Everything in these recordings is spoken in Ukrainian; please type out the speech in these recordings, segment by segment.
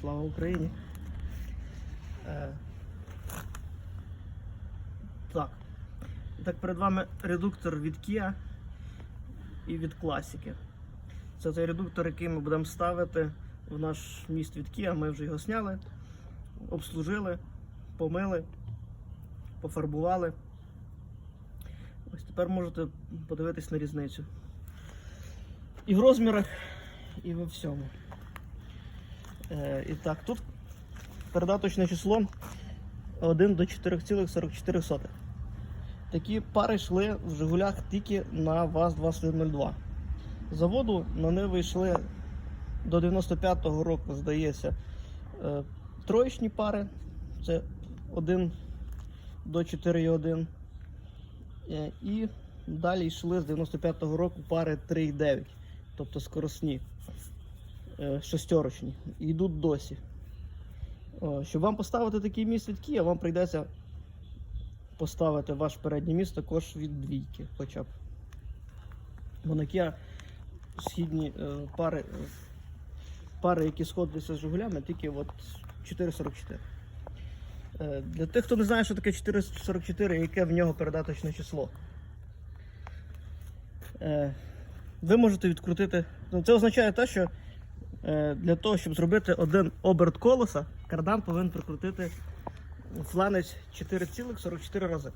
Слава Україні. Е, так. Так, перед вами редуктор від Kia і від класики. Це той редуктор, який ми будемо ставити в наш міст від Kia. Ми вже його сняли, обслужили, помили, пофарбували. Ось тепер можете подивитись на різницю. І в розмірах, і во всьому. Е, і так, тут передаточне число 1 до 4,44. Такі пари йшли в Жигулях тільки на ВАЗ-2102. Заводу на них вийшли до 95-го року, здається, е, троєчні пари. Це 1 до 4,1. Е, І далі йшли з 95-го року пари 3,9, тобто скоросні, шестерочні. І йдуть досі. Щоб вам поставити такий міст від вам прийдеться поставити ваш передній міст також від двійки хоча б. Бо на східні е, пари, е, пари, які сходяться з Жигулями, тільки от 4,44. Е, Для тих, хто не знає, що таке 444, яке в нього передаточне число. Е, Ви можете відкрутити. ну, Це означає те, що е, для того, щоб зробити один оберт колеса, кардан повинен прикрутити фланець 4,44 рази.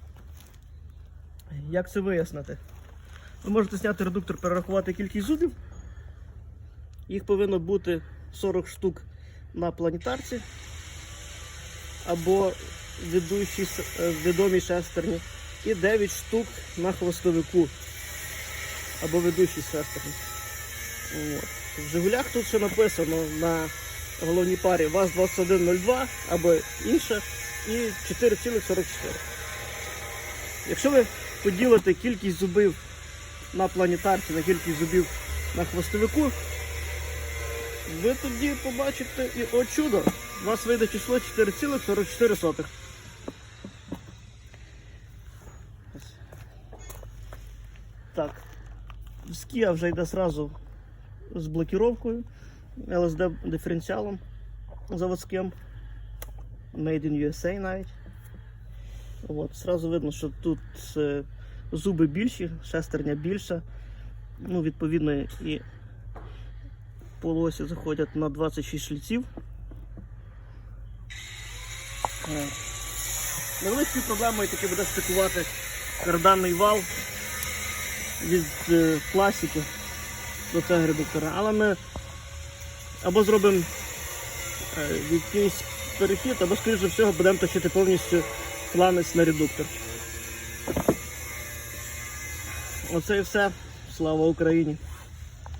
Як це вияснити? Ви можете зняти редуктор, перерахувати кількість зубів. Їх повинно бути 40 штук на планетарці або ведучій, е, відомій шестерні, і 9 штук на хвостовику або ведучій шестерні. От. В Жигулях тут ще написано на головній парі ВАЗ-2102 або інше і 4,44. Якщо ви поділите кількість зубів на планетарці на кількість зубів на хвостовику, ви тоді побачите і о чудо, у вас вийде число 4,44. Так, з Kia вже йде сразу з блокіровкою, LSD диференціалом заводським. Made in USA навіть. От, сразу видно, що тут е, зуби більші, шестерня більша. Ну, відповідно, і полосі заходять на 26 шліців. Е, Невеличкою проблемою таки буде стикувати карданний вал від е, класики до цього редуктора. Але ми або зробимо е, якийсь перехід, або, скоріше всього, будемо точити повністю планець на редуктор. Оце і все. Слава Україні!